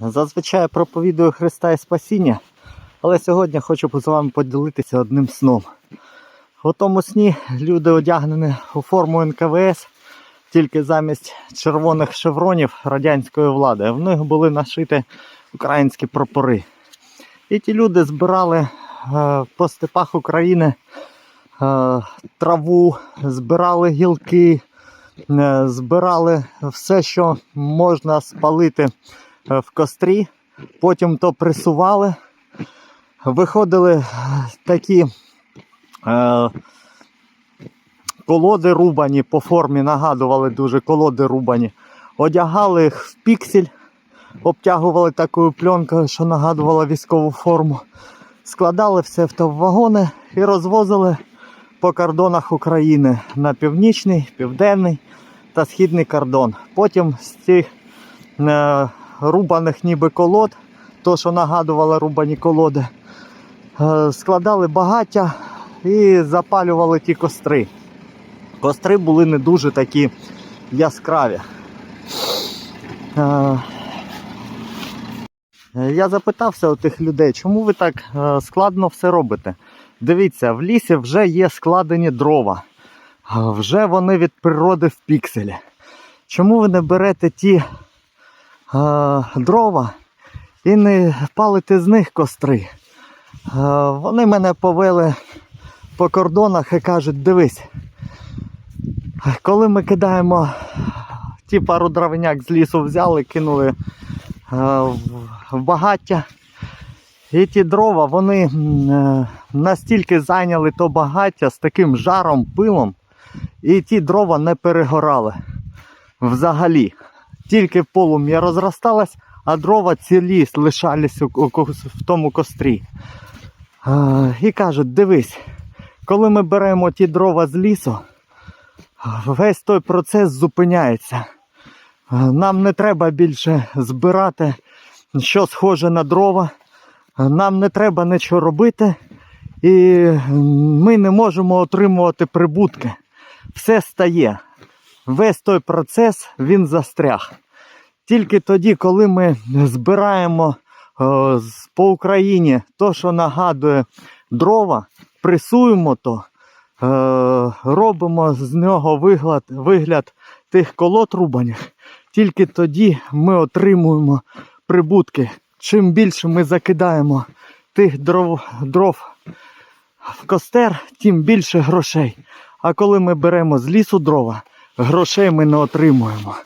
Зазвичай проповідую Христа і Спасіння, але сьогодні хочу з вами поділитися одним сном. У тому сні люди одягнені у форму НКВС, тільки замість червоних шевронів радянської влади. В них були нашиті українські прапори. І ті люди збирали е, по степах України е, траву, збирали гілки, е, збирали все, що можна спалити в кострі, потім то пресували. Виходили е, такі е, колоди рубані по формі, нагадували дуже колоди рубані. Одягали їх в піксель, обтягували такою пленкою, що нагадувала військову форму. Складали все в вагони і розвозили по кордонах України на північний, південний та східний кордон. Потім з цих е, рубаних ніби колод, то що нагадувало рубані колоди, е, складали багаття і запалювали ті костри. Костри були не дуже такі яскраві. Е, я запитався у тих людей, чому ви так е, складно все робите? Дивіться, в лісі вже є складені дрова, вже вони від природи в пікселі. Чому ви не берете ті дрова і не палите з них костри? Вони мене повели по кордонах і кажуть, дивись, коли ми кидаємо ті пару дровиняк з лісу взяли, кинули в в багаття. І ті дрова, вони е, настільки зайняли то багаття з таким жаром, пилом, і ті дрова не перегорали взагалі. Тільки полум'я розросталось, а дрова цілі лишались в тому кострі. І кажуть, дивись, коли ми беремо ті дрова з лісу, весь той процес зупиняється. Нам не треба більше збирати що схоже на дрова. Нам не треба нічого робити, і ми не можемо отримувати прибутки. Все стає. Весь той процес він застряг. Тільки тоді, коли ми збираємо е, з- по Україні то, що нагадує дрова, пресуємо то, е, робимо з нього вигляд, вигляд тих колод рубаних, тільки тоді ми отримуємо прибутки. Чим більше ми закидаємо тих дров, дров в костер, тим більше грошей. А коли ми беремо з лісу дрова, грошей ми не отримуємо.